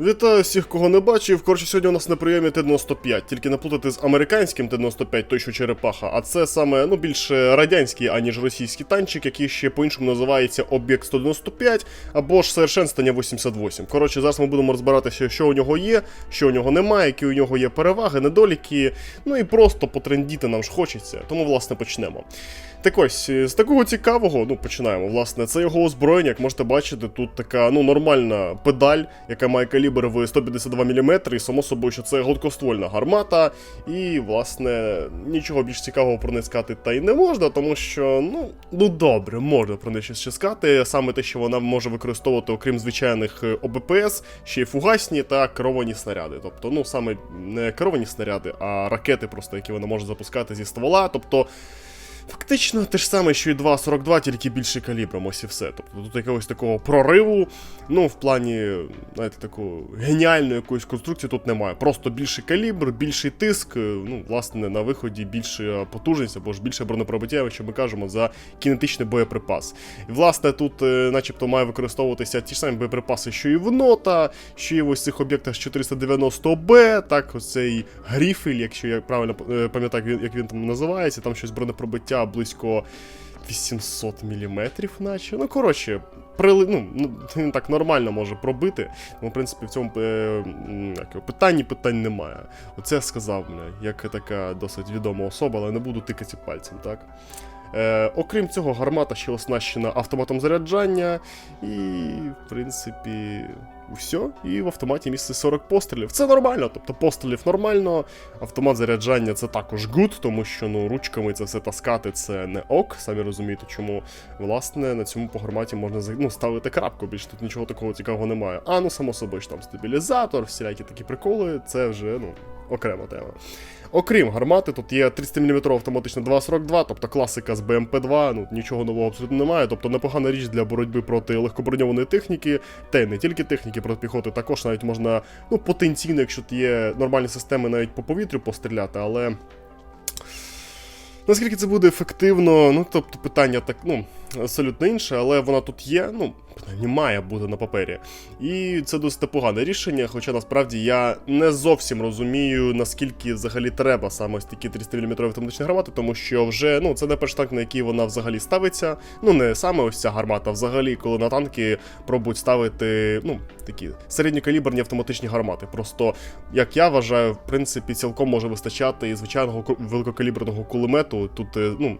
Вітаю всіх, кого не бачив. Коротше, сьогодні у нас на прийомі Т-95, тільки не плутати з американським Т-95, той що черепаха, а це саме ну більше радянський, аніж російський танчик, який ще по-іншому називається Об'єкт 195 або ж Совершенствування 88. Коротше, зараз ми будемо розбиратися, що у нього є, що у нього немає, які у нього є переваги, недоліки. Ну і просто потрендіти нам ж хочеться. Тому, власне, почнемо. Так ось, з такого цікавого, ну починаємо. Власне, це його озброєння, як можете бачити, тут така ну нормальна педаль, яка має калібр в 152 мм, і само собою, що це гладкоствольна гармата. І, власне, нічого більш цікавого про неї сказати та й не можна, тому що, ну, ну добре, можна про неї щось сказати. Саме те, що вона може використовувати, окрім звичайних е, ОБПС, ще й фугасні та керовані снаряди. Тобто, ну саме не керовані снаряди, а ракети, просто які вона може запускати зі ствола. Тобто. Фактично те ж саме, що і 2.42, тільки більше калібром, ось і все. Тобто тут якогось такого прориву, ну, в плані, знаєте, такого геніальної якоїсь конструкції тут немає. Просто більший калібр, більший тиск, е, ну, власне, на виході більша потужність або ж більше бронепробиття, якщо ми кажемо, за кінетичний боєприпас. І, власне, тут, е, начебто, має використовуватися ті ж самі боєприпаси, що і в нота, що і в ось цих об'єктах з 490Б, так, ось цей гріфель, якщо я правильно е, пам'ятаю, як він там називається, там щось бронепробиття близько 800 мм, наче. Ну, коротше, прили... ну, ну, він так нормально може пробити. Тому, в принципі, в цьому е, як питанні питань немає. Оце сказав, мене, як така досить відома особа, але не буду тикати пальцем, так? Е, окрім цього, гармата ще оснащена автоматом заряджання, і, в принципі, все. І в автоматі місце 40 пострілів. Це нормально, тобто пострілів нормально. Автомат заряджання це також гуд, тому що ну, ручками це все таскати це не ок. Самі розумієте, чому власне на цьому по гарматі можна ну, ставити крапку, більше тут нічого такого цікавого немає. А ну само собою ж там стабілізатор, всілякі такі приколи, це вже ну, окрема тема. Окрім гармати, тут є 30-мм автоматична 2.42, тобто класика з БМП-2, ну нічого нового абсолютно немає. Тобто непогана річ для боротьби проти легкоброньованої техніки, та й не тільки техніки, проти піхоти також навіть можна, ну, потенційно, якщо є нормальні системи, навіть по повітрю постріляти, але. Наскільки це буде ефективно, ну тобто питання так, ну, абсолютно інше, але вона тут є, ну, принаймні має бути на папері. І це досить непогане рішення, хоча насправді я не зовсім розумію, наскільки взагалі треба саме ось такі 300-мм автоматичні гармати, тому що вже ну, це не перший танк, на який вона взагалі ставиться. Ну, не саме ось ця гармата, взагалі, коли на танки пробують ставити ну, такі середньокаліберні автоматичні гармати. Просто, як я вважаю, в принципі, цілком може вистачати і звичайного великокаліберного кулемету. Тут, е, ну.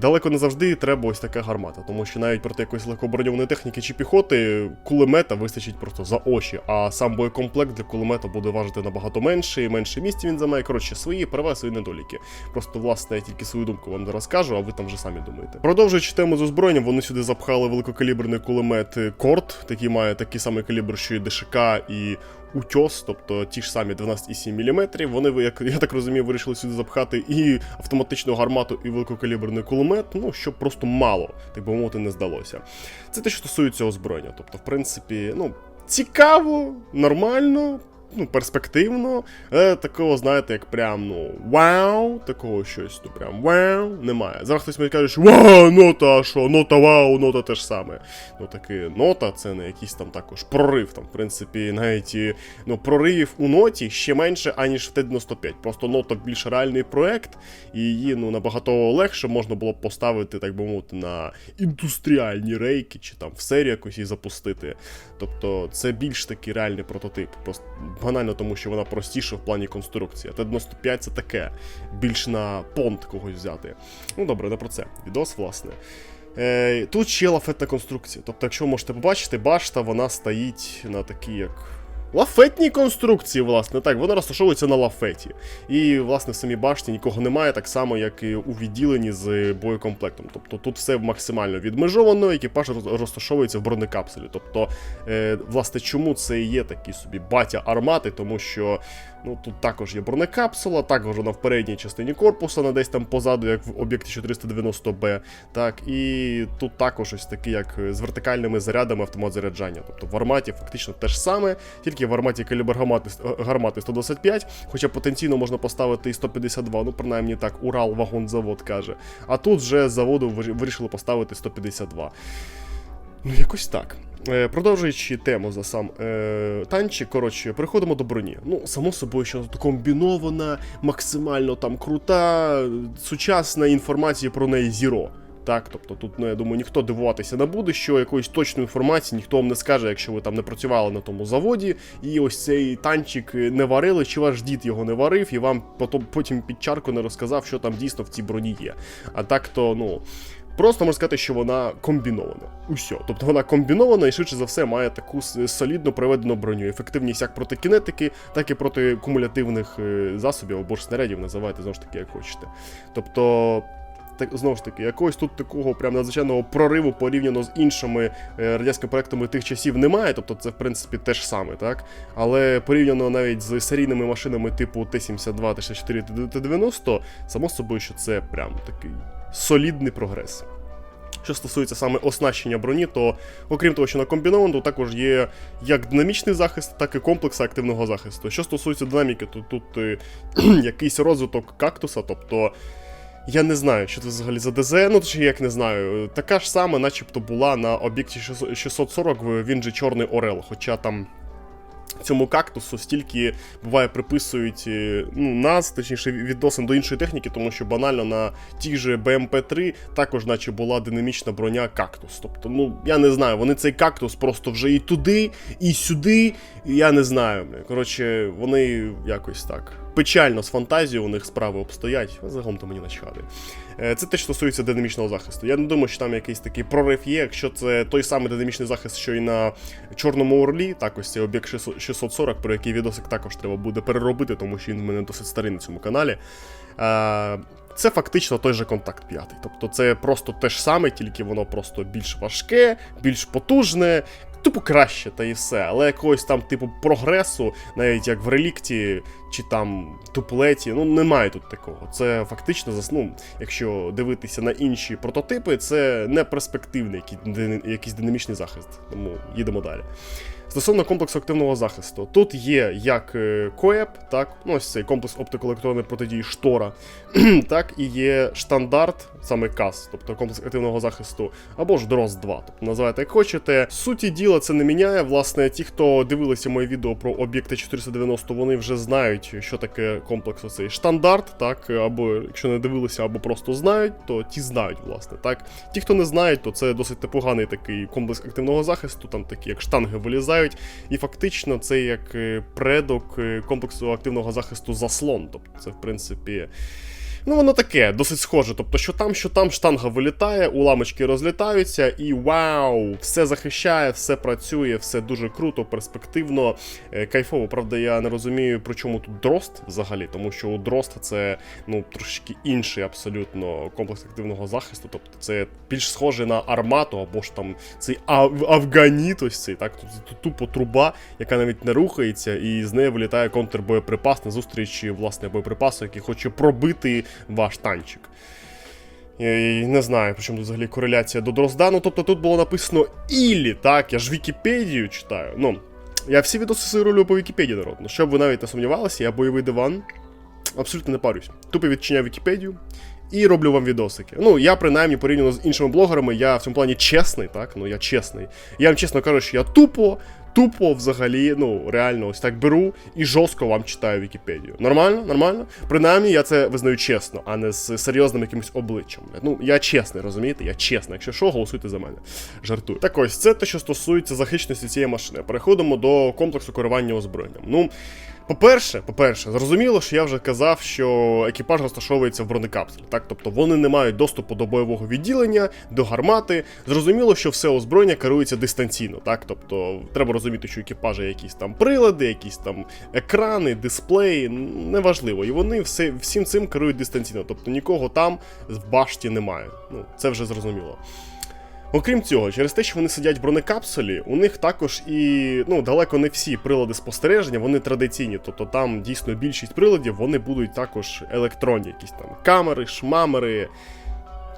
Далеко не завжди треба ось така гармата, тому що навіть проти якоїсь легкоброньованої техніки чи піхоти кулемета вистачить просто за очі, а сам боєкомплект для кулемета буде важити набагато менше, і менше місця він займає. Коротше, свої переваги, свої недоліки. Просто, власне, я тільки свою думку вам зараз кажу, а ви там вже самі думаєте. Продовжуючи тему з озброєнням, вони сюди запхали великокаліберний кулемет Корт, який має такий самий калібр, що і ДШК і Утьос, тобто ті ж самі 12,7 мм. Вони, як я так розумію, вирішили сюди запхати і автоматичну гармату, і великокаліберний кулемет, ну щоб просто мало, так би мовити, не здалося. Це те, що стосується озброєння. Тобто, в принципі, ну, цікаво, нормально. Ну, перспективно, е, такого, знаєте, як прям, ну, вау, такого щось, ну прям вау, немає. Зараз хтось мені каже, що вау, нота, а що, нота вау, нота те ж саме. Ну таки, нота це не якийсь там також прорив. Там, в принципі, навіть і, ну, проривів у ноті ще менше, аніж в Т-95. Просто нота більш реальний проект, і її ну, набагато легше можна було б поставити, так би мовити, на індустріальні рейки, чи там в серію якось її запустити. Тобто це більш такий реальний прототип. Просто банально тому, що вона простіша в плані конструкції. Т-95 це таке, більш на понт когось взяти. Ну добре, не про це. Відос, власне. Е, тут ще лафетна конструкція. Тобто, якщо ви можете побачити, башта вона стоїть на такій як. Лафетній конструкції, власне, так, вона розташовується на лафеті. І, власне, в самій башті нікого немає, так само, як і у відділенні з боєкомплектом. Тобто тут все максимально відмежовано, екіпаж розташовується в бронекапсулі. Тобто, е, власне, чому це і є такий собі батя армати, тому що ну, тут також є бронекапсула, також вона в передній частині корпуса, на десь там позаду, як в об'єкті 490Б. Так, і тут також ось такий, як з вертикальними зарядами автомат заряджання. Тобто в арматі фактично те ж саме, тільки в арматі гармати, гармати 125, хоча потенційно можна поставити і 152, ну принаймні так, Урал вагонзавод каже. А тут вже заводу вирішили поставити 152. Ну, якось так. Е, Продовжуючи тему за сам е, танчик, коротше, переходимо до броні. Ну, само собою, що комбінована, максимально там крута, сучасна інформація про неї зіро. Так, тобто тут, ну, я думаю, ніхто дивуватися не буде, що якоїсь точної інформації ніхто вам не скаже, якщо ви там не працювали на тому заводі, і ось цей танчик не варили, чи ваш дід його не варив, і вам потім, під чарку не розказав, що там дійсно в цій броні є. А так то, ну. Просто можна сказати, що вона комбінована. Усьо. Тобто вона комбінована і швидше за все має таку солідно проведену броню. Ефективність як проти кінетики, так і проти кумулятивних е, засобів або ж снарядів, називайте знову ж таки, як хочете. Тобто. Так, знову ж таки, якогось тут такого прям надзвичайного прориву порівняно з іншими е, радянськими проектами тих часів немає, тобто це в принципі те ж саме, так? Але порівняно навіть з серійними машинами типу Т-72, Т-64, Т-90, само собою, що це прям такий солідний прогрес. Що стосується саме оснащення броні, то окрім того, що на комбіновано, то також є як динамічний захист, так і комплекс активного захисту. Що стосується динаміки, то тут е, якийсь розвиток кактуса, тобто. Я не знаю, що це взагалі за ДЗ, ну чи як не знаю. Така ж сама, начебто, була на об'єкті 600 640, він же Чорний Орел, хоча там цьому кактусу стільки буває приписують е, ну, нас, точніше, відносин до іншої техніки, тому що банально на тій же БМП-3 також, наче була динамічна броня кактус. Тобто, ну я не знаю, вони цей кактус просто вже і туди, і сюди. і Я не знаю. Коротше, вони якось так. Печально з фантазією у них справи обстоять, загалом то мені начхати. Е, Це те, що стосується динамічного захисту. Я не думаю, що там якийсь такий прорив є, якщо це той самий динамічний захист, що і на Чорному Орлі, так ось цей об'єкт 640, про який відосик також треба буде переробити, тому що він в мене досить старий на цьому каналі. Е, Це фактично той же контакт 5. Тобто це просто те ж саме, тільки воно просто більш важке, більш потужне. Тупо краще, та і все, але якогось там, типу, прогресу, навіть як в релікті чи там туплеті, ну немає тут такого. Це фактично зас- ну, якщо дивитися на інші прототипи, це не перспективний якийсь динамічний захист. Тому їдемо далі. Стосовно комплексу активного захисту, тут є як е, КОЕП, так, ну ось цей комплекс оптико-електронної протидії штора, так і є штандарт, саме КАС, тобто комплекс активного захисту, або ж ДРОС 2, тобто називайте як хочете. Суті діла це не міняє. Власне, ті, хто дивилися моє відео про об'єкти 490, вони вже знають, що таке комплекс оцей штандарт, так, або якщо не дивилися, або просто знають, то ті знають, власне. так. Ті, хто не знають, то це досить непоганий такий комплекс активного захисту, там такі як штанги вилізають. І фактично це як е, предок е, комплексу активного захисту заслон. Тобто це, в принципі. Ну, воно таке, досить схоже. Тобто, що там, що там, штанга вилітає, уламочки розлітаються, і вау, все захищає, все працює, все дуже круто, перспективно, е, кайфово. Правда, я не розумію, при чому тут дрозд взагалі, тому що у дрозд це ну, трошки інший абсолютно комплекс активного захисту. Тобто це більш схоже на армату, або ж там цей ав- афганіт, ось цей, так, тут тупо труба, яка навіть не рухається, і з неї вилітає контрбоєприпас на зустрічі власне боєприпасу, який хоче пробити ваш танчик. Я не знаю, при чому тут взагалі кореляція до Дрозда. Ну, тобто тут було написано Іллі, так, я ж Вікіпедію читаю. Ну, я всі відоси ролю по Вікіпедії народ. Ну, щоб ви навіть не сумнівалися, я бойовий диван. Абсолютно не парюсь. Тупо відчиняю Вікіпедію і роблю вам відосики. Ну, я принаймні порівняно з іншими блогерами, я в цьому плані чесний, так? Ну, я чесний. Я вам чесно кажу, що я тупо, тупо взагалі, ну, реально ось так беру і жорстко вам читаю Вікіпедію. Нормально? Нормально? Принаймні, я це визнаю чесно, а не з серйозним якимось обличчям. Ну, я чесний, розумієте? Я чесний. Якщо що, голосуйте за мене. Жартую. Так ось, це те, що стосується захищеності цієї машини. Переходимо до комплексу керування озброєнням. Ну. По-перше, по-перше, зрозуміло, що я вже казав, що екіпаж розташовується в бронекапсулі. Так, тобто вони не мають доступу до бойового відділення, до гармати. Зрозуміло, що все озброєння керується дистанційно. Так, тобто треба розуміти, що екіпажа якісь там прилади, якісь там екрани, дисплеї, неважливо. І вони все, всім цим керують дистанційно. Тобто нікого там в башті немає. Ну, це вже зрозуміло. Окрім цього, через те, що вони сидять в бронекапсулі, у них також і ну далеко не всі прилади спостереження, вони традиційні. Тобто там дійсно більшість приладів вони будуть також електронні, якісь там камери, шмамери.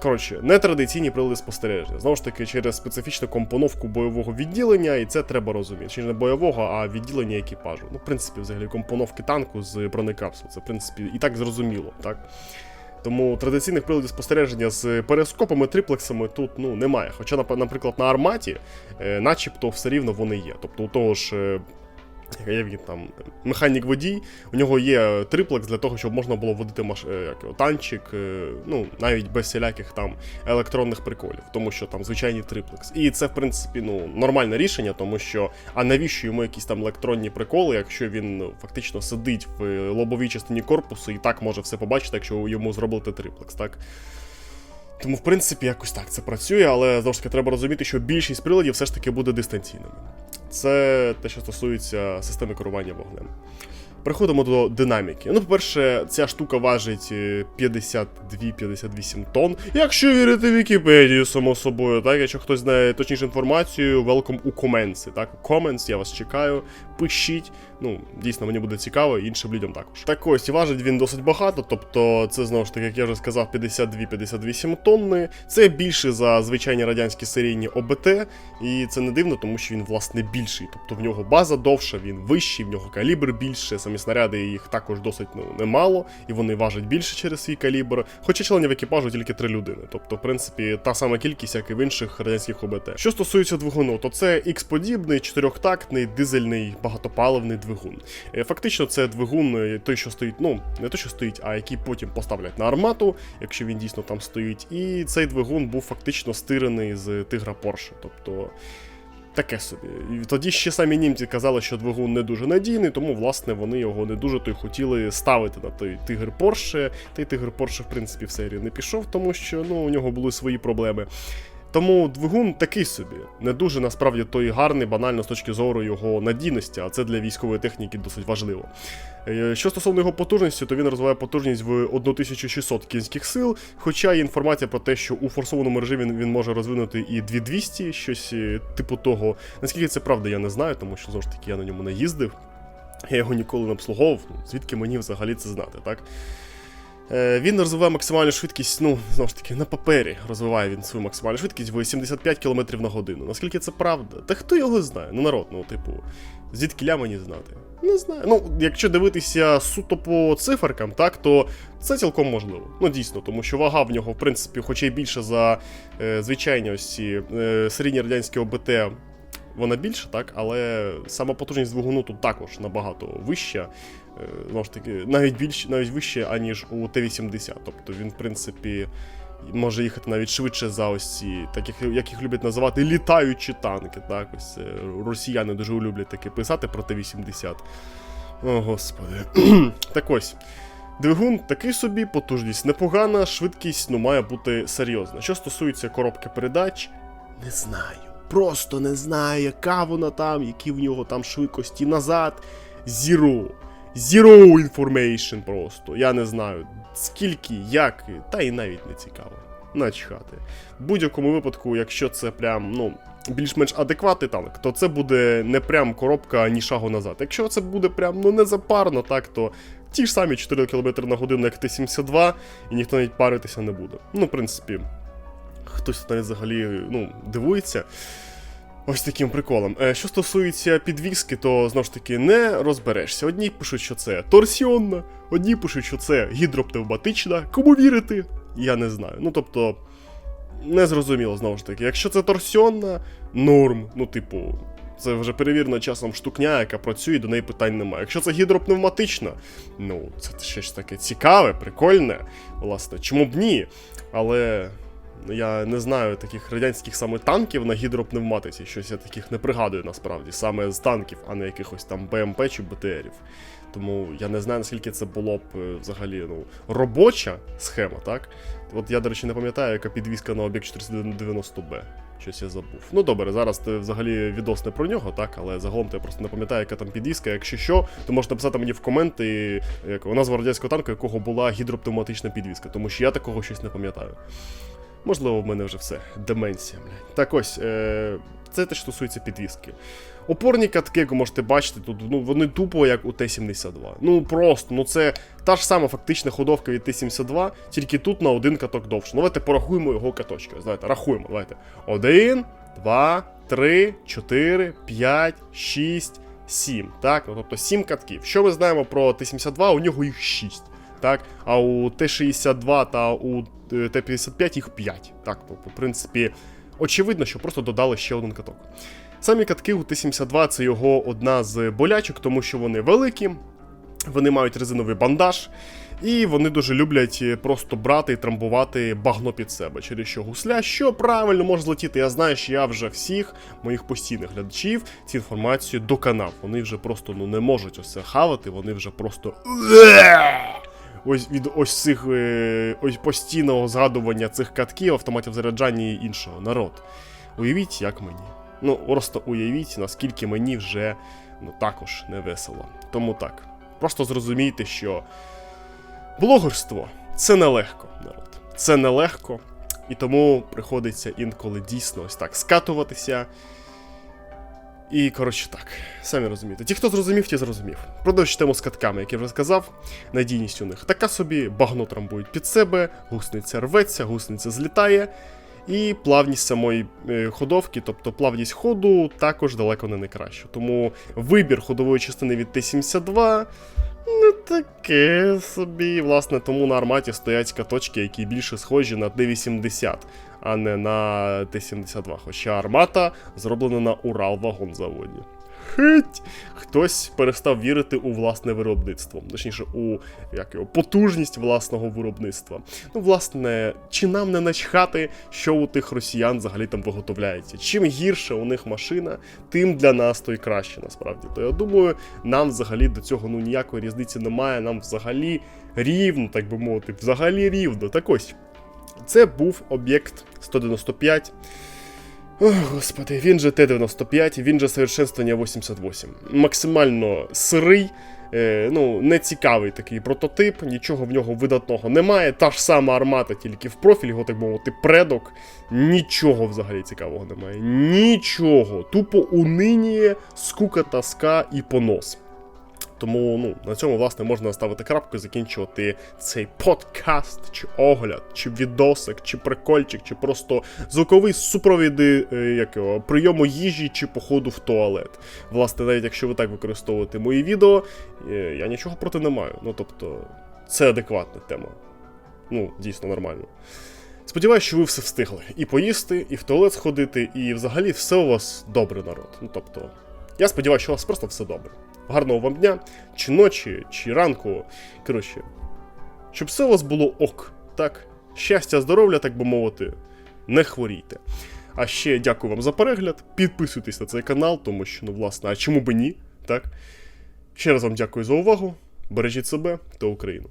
Коротше, нетрадиційні прилади спостереження. Знову ж таки, через специфічну компоновку бойового відділення, і це треба розуміти. Чи не бойового, а відділення екіпажу. Ну, в принципі, взагалі, компоновки танку з бронекапсул. Це, в принципі, і так зрозуміло, так? Тому традиційних приладів спостереження з перископами, триплексами тут ну, немає. Хоча, наприклад, на арматі, е, начебто, все рівно вони є. Тобто у того ж. Е, як він там механік водій, у нього є триплекс для того, щоб можна було водити маш... е, як його, танчик, е, ну навіть без всіляких там електронних приколів, тому що там звичайний триплекс. І це, в принципі, ну нормальне рішення, тому що а навіщо йому якісь там електронні приколи, якщо він ну, фактично сидить в лобовій частині корпусу і так може все побачити, якщо йому зробити триплекс, так? Тому, в принципі, якось так це працює, але знову ж таки треба розуміти, що більшість приладів все ж таки буде дистанційними. Це те, що стосується системи керування вогнем. Переходимо до динаміки. Ну, по-перше, ця штука важить е, 52-58 тонн. Якщо вірити Вікіпедію, само собою, так, якщо хтось знає точнішу інформацію, welcome у коменси. так, comments, я вас чекаю, пишіть. Ну, дійсно, мені буде цікаво, іншим людям також. Так ось, і важить він досить багато, тобто це знову ж таки, як я вже сказав, 52-58 тонни. Це більше за звичайні радянські серійні ОБТ, і це не дивно, тому що він, власне, більший. Тобто в нього база довша, він вищий, в нього калібр більше, самі снаряди їх також досить ну, немало, і вони важать більше через свій калібр. Хоча членів екіпажу тільки три людини. Тобто, в принципі, та сама кількість, як і в інших радянських ОБТ. Що стосується двигуну, то це X-подібний, чотирьохтактний, дизельний, багатопаливний двигун. Е, Фактично, це двигун е, той, що стоїть, ну, не той, що стоїть, а який потім поставлять на армату, якщо він дійсно там стоїть. І цей двигун був фактично стирений з тигра Porsche. Тобто. Таке собі. І тоді ще самі німці казали, що двигун не дуже надійний, тому власне вони його не дуже то й хотіли ставити на той тигр Порше. Та й тигр Порше, в принципі, в серію не пішов, тому що ну, у нього були свої проблеми. Тому двигун такий собі, не дуже насправді той гарний, банально з точки зору його надійності, а це для військової техніки досить важливо. Е, Що стосовно його потужності, то він розвиває потужність в 1600 кінських сил, хоча є інформація про те, що у форсованому режимі він, може розвинути і 2200, щось е, типу того. Наскільки це правда, я не знаю, тому що знову ж таки я на ньому не їздив. Я його ніколи не обслуговував, ну, звідки мені взагалі це знати, так? Е, Він розвиває максимальну швидкість, ну, знову ж таки, на папері розвиває він свою максимальну швидкість в 75 км на годину. Наскільки це правда? Та хто його знає? Ну, народ, ну, типу, звідки мені знати? Не знаю. Ну, якщо дивитися суто по циферкам, так, то це цілком можливо. Ну, дійсно, тому що вага в нього, в принципі, хоча й більше за е, звичайні ось ці е, радянські ОБТ, вона більша, так, але сама потужність двигуну тут також набагато вища. Е, Знову ж таки, навіть більш, навіть вище, аніж у Т-80. Тобто він, в принципі, може їхати навіть швидше за ось ці, так як, їх люблять називати, літаючі танки. Так, ось е, росіяни дуже люблять таке писати про Т-80. О, господи. так ось. Двигун такий собі, потужність непогана, швидкість ну, має бути серйозна. Що стосується коробки передач, не знаю. Просто не знаю, яка вона там, які в нього там швидкості назад. Zero. Zero information просто. Я не знаю, скільки, як, та і навіть не цікаво. Начхати. В будь-якому випадку, якщо це прям, ну, більш-менш адекватний танк, то це буде не прям коробка ні шагу назад. Якщо це буде прям ну не запарно, так, то ті ж самі 4 км на годину, як Т-72, і ніхто навіть паритися не буде. Ну, в принципі, хтось навіть взагалі ну, дивується. Ось таким приколом. Е, Що стосується підвіски, то знову ж таки не розберешся. Одні пишуть, що це торсіонна, одні пишуть, що це гідропневматична. Кому вірити? Я не знаю. Ну тобто, не зрозуміло знову ж таки. Якщо це торсіонна, норм. Ну, типу, це вже перевірена часом штукня, яка працює, до неї питань немає. Якщо це гідропневматична, ну, це щось таке цікаве, прикольне. Власне, чому б ні? Але. Я не знаю таких радянських саме танків на гідропневматиці, щось я таких не пригадую насправді, саме з танків, а не якихось там БМП чи БТРів. Тому я не знаю, наскільки це було б е, взагалі ну, робоча схема, так? От я, до речі, не пам'ятаю, яка підвізка на об'єкт 490Б. Щось я забув. Ну добре, зараз ти взагалі відос не про нього, так, але загалом я просто не пам'ятаю, яка там підвізка. Якщо що, то можете написати мені в коменти, як назва радянського танку, якого була гідропневматична підвізка, тому що я такого щось не пам'ятаю. Можливо, в мене вже все. Деменція, блядь. Так ось, е- це те, що стосується підвіски. Опорні катки, як ви можете бачити, тут ну, вони тупо як у Т-72. Ну просто, ну це та ж сама фактична ходовка від Т-72, тільки тут на один каток довше. Ну, давайте порахуємо його каточки. Давайте, рахуємо, давайте. Один, два, три, чотири, п'ять, шість, сім. Так, ну тобто сім катків. Що ми знаємо про Т-72? У нього їх шість. так, а у Т-62 та у Т-55 їх 5. Так, в принципі, очевидно, що просто додали ще один каток. Самі катки у Т-72 це його одна з болячок, тому що вони великі, вони мають резиновий бандаж, і вони дуже люблять е, просто брати і трамбувати багно під себе, через що гусля, що правильно може злетіти. Я знаю, що я вже всіх моїх постійних глядачів цю інформацію доканав. Вони вже просто ну не можуть це хавати, вони вже просто. Ось від ось цих е, ось постійного згадування цих катків, автоматів заряджання і іншого народ. Уявіть, як мені. Ну, просто уявіть, наскільки мені вже ну також не весело. Тому так. Просто зрозумійте, що блогерство це нелегко, народ. Це нелегко, і тому приходиться інколи дійсно ось так скатуватися. І, коротше, так, самі розумієте. Ті, хто зрозумів, ті зрозумів. Продовжуємо тему з катками, як я вже сказав, надійність у них така собі, багно трамбують під себе, гусениця рветься, гусениця злітає. І плавність самої е, ходовки, тобто плавність ходу, також далеко не найкраща. Тому вибір ходової частини від Т-72 не таке собі. Власне, тому на арматі стоять каточки, які більше схожі на Т-80, а не на Т-72. Хоча армата зроблена на Урал-вагонзаводі. Хить! Хтось перестав вірити у власне виробництво, точніше, у як його, потужність власного виробництва. Ну, власне, чи нам не начхати, що у тих росіян взагалі там виготовляється? Чим гірше у них машина, тим для нас то й краще, насправді. То я думаю, нам взагалі до цього ну ніякої різниці немає. Нам взагалі рівно, так би мовити, взагалі рівно. Так ось. Це був об'єкт 195. Ох, господи, він же Т-95, він же совершенствування 88. Максимально сирий, е, ну, нецікавий такий прототип, нічого в нього видатного немає. Та ж сама армата, тільки в профіль, його так мовити, предок. Нічого взагалі цікавого немає. Нічого. Тупо униніє, скука, тоска і понос. Тому ну, на цьому, власне, можна ставити крапку і закінчувати цей подкаст, чи огляд, чи відосик, чи прикольчик, чи просто звуковий супровіди е, як прийому їжі чи походу в туалет. Власне, навіть якщо ви так використовуєте мої відео, е, я нічого проти не маю. Ну тобто, це адекватна тема. Ну, дійсно нормально. Сподіваюсь, що ви все встигли. І поїсти, і в туалет сходити, і взагалі все у вас добре, народ. Ну тобто, я сподіваюся, що у вас просто все добре. Гарного вам дня, чи ночі, чи ранку. Коротше, щоб все у вас було ок, так? Щастя, здоров'я, так би мовити, не хворійте. А ще дякую вам за перегляд. Підписуйтесь на цей канал, тому що, ну, власне, а чому би ні? Так? Ще раз вам дякую за увагу. Бережіть себе та Україну.